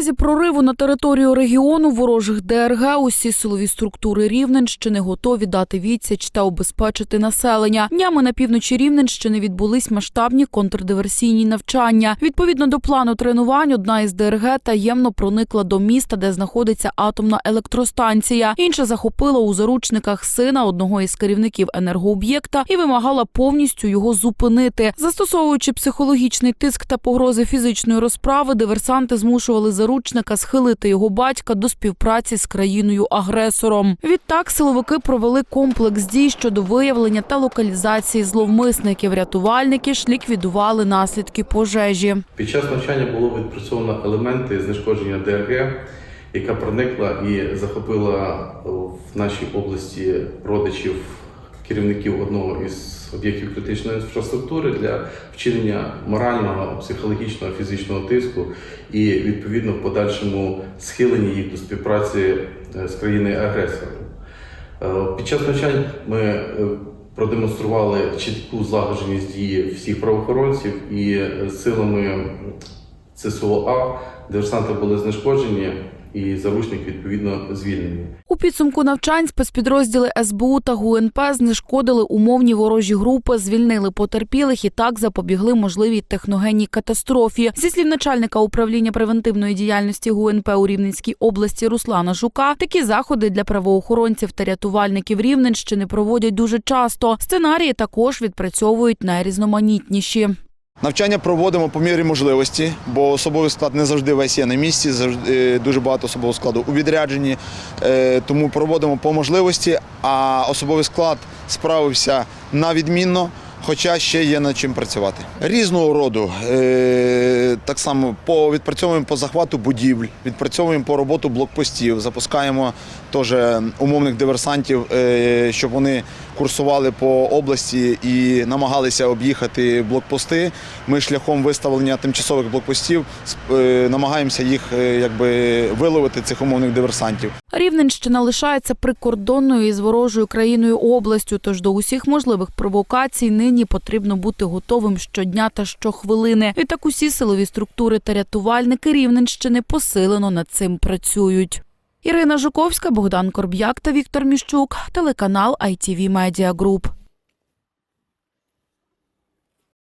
разі прориву на територію регіону ворожих ДРГ усі силові структури Рівненщини готові дати відсіч та обезпечити населення. Днями на півночі Рівненщини відбулись масштабні контрдиверсійні навчання. Відповідно до плану тренувань, одна із ДРГ таємно проникла до міста, де знаходиться атомна електростанція. Інша захопила у заручниках сина одного із керівників енергооб'єкта і вимагала повністю його зупинити. Застосовуючи психологічний тиск та погрози фізичної розправи, диверсанти змушували заручника схилити його батька до співпраці з країною-агресором. Відтак силовики провели комплекс дій щодо виявлення та локалізації зловмисників. Рятувальники ж ліквідували наслідки пожежі. Під час навчання було відпрацьовано елементи знешкодження ДРГ, яка проникла і захопила в нашій області родичів керівників одного із об'єктів критичної інфраструктури для вчинення морального, психологічного, фізичного тиску і відповідно в подальшому схилення їх до співпраці е, з країною агресором. Е, Під час навчань ми е, продемонстрували чітку злагодженість дії всіх правоохоронців і силами ЦСОА диверсанти були знешкоджені і заручник відповідно звільнений. У підсумку навчань спецпідрозділи СБУ та ГУНП знешкодили умовні ворожі групи, звільнили потерпілих і так запобігли можливій техногенній катастрофі. Зі слів начальника управління превентивної діяльності ГУНП у Рівненській області Руслана Жука, такі заходи для правоохоронців та рятувальників Рівненщини проводять дуже часто. Сценарії також відпрацьовують найрізноманітніші. Навчання проводимо по мірі можливості, бо особовий склад не завжди весь є на місці, завжди е, дуже багато особового складу у відрядженні. Е, Тому проводимо по можливості, а особовий склад справився на відмінно, хоча ще є над чим працювати. Різного роду. Е, Так само по відпрацьовуємо по захвату будівель, відпрацьовуємо по роботу блокпостів, запускаємо теж умовних диверсантів, щоб вони курсували по області і намагалися об'їхати блокпости. Ми шляхом виставлення тимчасових блокпостів е, намагаємося їх е, якби виловити цих умовних диверсантів. Рівненщина лишається прикордонною із ворожою країною областю. Тож до усіх можливих провокацій нині потрібно бути готовим щодня та щохвилини. Відтак усі силові структури та рятувальники Рівненщини посилено над цим працюють. Ірина Жуковська, Богдан Корб'як та Віктор Міщук, телеканал ITV Media Group.